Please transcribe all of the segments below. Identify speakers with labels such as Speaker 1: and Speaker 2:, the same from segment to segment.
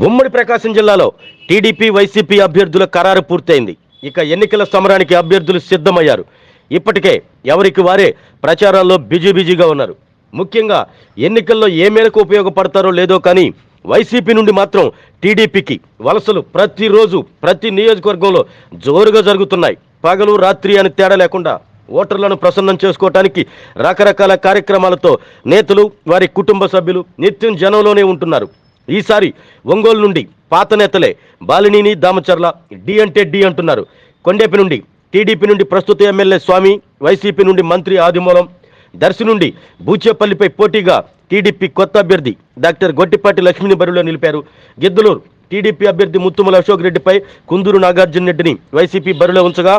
Speaker 1: గుమ్మడి ప్రకాశం జిల్లాలో TDP YCP అభ్యర్థుల ఖరారు పూర్తయింది. ఇక ఎన్నికల సమరానికి అభ్యర్థులు సిద్ధమయ్యారు. ఇప్పటికే ఎవరికి వారే ప్రచారాల్లో బిజీ బిజీగా ఉన్నారు. ముఖ్యంగా ఎన్నికల్లో ఏ మేరకు ఉపయోగపడతారో లేదో కానీ వైసీపీ నుండి మాత్రం టీడీపీకి వలసలు ప్రతిరోజు ప్రతి నియోజకవర్గంలో జోరుగా జరుగుతున్నాయి. పగలు రాత్రి అని తేడా లేకుండా ఓటర్లను ప్రసన్నం చేసుకోవటానికి రకరకాల కార్యక్రమాలతో నేతలు వారి కుటుంబ సభ్యులు నిత్యం జనంలోనే ఉంటున్నారు. ఈసారి ఒంగోలు నుండి పాత నేతలే బాలినీని దామచర్ల డి అంటే డి అంటున్నారు. కొండేపి నుండి టీడీపీ నుండి ప్రస్తుత ఎమ్మెల్యే స్వామి వైసీపీ నుండి మంత్రి ఆదిమూలం దర్శి నుండి బూచేపల్లిపై పోటీగా టీడీపీ కొత్త అభ్యర్థి డాక్టర్ గొట్టిపాటి లక్ష్మిని బరిలో నిలిపారు. గిద్దలూరు టీడీపీ అభ్యర్థి ముత్తుమల అశోక్ రెడ్డిపై కుందూరు నాగార్జున రెడ్డిని వైసీపీ బరిలో ఉంచగా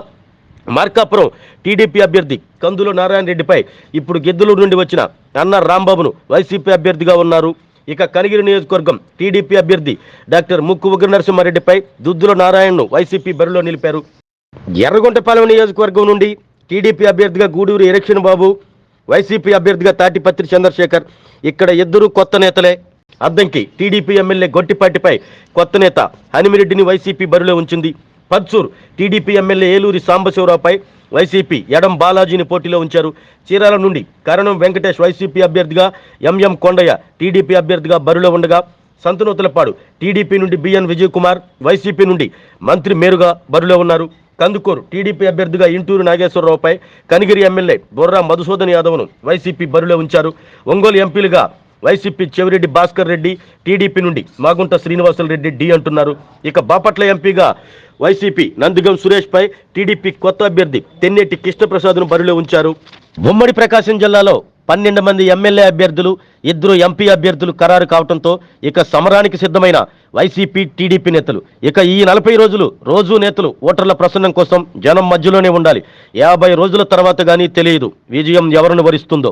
Speaker 1: మార్కాపురం టీడీపీ అభ్యర్థి కందుల నారాయణ రెడ్డిపై ఇప్పుడు గిద్దలూరు నుండి వచ్చిన అన్న రాంబాబును వైసీపీ అభ్యర్థిగా ఉన్నారు. ఇక కనిగిరి నియోజకవర్గం టీడీపీ అభ్యర్థి డాక్టర్ ముక్కు ఉగ్ర నరసింహారెడ్డిపై దుద్దుల నారాయణను వైసీపీ బరిలో నిలిపారు. ఎర్రగొంటపాలెం నియోజకవర్గం నుండి టీడీపీ అభ్యర్థిగా గూడూరు ఎరక్షన్ బాబు వైసీపీ అభ్యర్థిగా తాటిపత్రి చంద్రశేఖర్ ఇక్కడ ఇద్దరు కొత్త నేతలే. అద్దంకి టీడీపీ ఎమ్మెల్యే గొట్టిపాటిపై కొత్త నేత హనిమిరెడ్డిని వైసీపీ బరిలో ఉంచింది. పద్సూర్ టీడీపీ ఎమ్మెల్యే ఏలూరి సాంబశివరావుపై వైసీపీ ఎడం బాలాజీని పోటీలో ఉంచారు. చీరాల నుండి కరణం వెంకటేష్ వైసీపీ అభ్యర్థిగా ఎంఎం కొండయ్య టీడీపీ అభ్యర్థిగా బరిలో ఉండగా సంతనూతలపాడు టీడీపీ నుండి B N Vijay Kumar YCP నుండి మంత్రి మేరుగా బరిలో ఉన్నారు. కందుకూరు టీడీపీ అభ్యర్థిగా ఇంటూరు నాగేశ్వరరావుపై కనిగిరి ఎమ్మెల్యే బొర్రా మధుసూదన్ యాదవ్ను వైసీపీ బరిలో ఉంచారు. ఒంగోలు ఎంపీలుగా వైసీపీ చెవిరెడ్డి భాస్కర్ రెడ్డి టీడీపీ నుండి మాగుంట శ్రీనివాసులు రెడ్డి డి అంటున్నారు. ఇక బాపట్ల ఎంపీగా వైసీపీ నందిగం సురేష్పై టీడీపీ కొత్త అభ్యర్థి తెన్నేటి కృష్ణప్రసాద్ను బరిలో ఉంచారు. ఉమ్మడి ప్రకాశం జిల్లాలో పన్నెండు మంది ఎమ్మెల్యే అభ్యర్థులు ఇద్దరు ఎంపీ అభ్యర్థులు ఖరారు కావడంతో ఇక సమరానికి సిద్ధమైన వైసీపీ టీడీపీ నేతలు. ఇక ఈ నలభై రోజులు రోజు నేతలు ఓటర్ల ప్రసన్నం కోసం జనం మధ్యలోనే ఉండాలి. యాభై రోజుల తర్వాత కానీ తెలియదు. విజయం ఎవరిని వరిస్తుందో.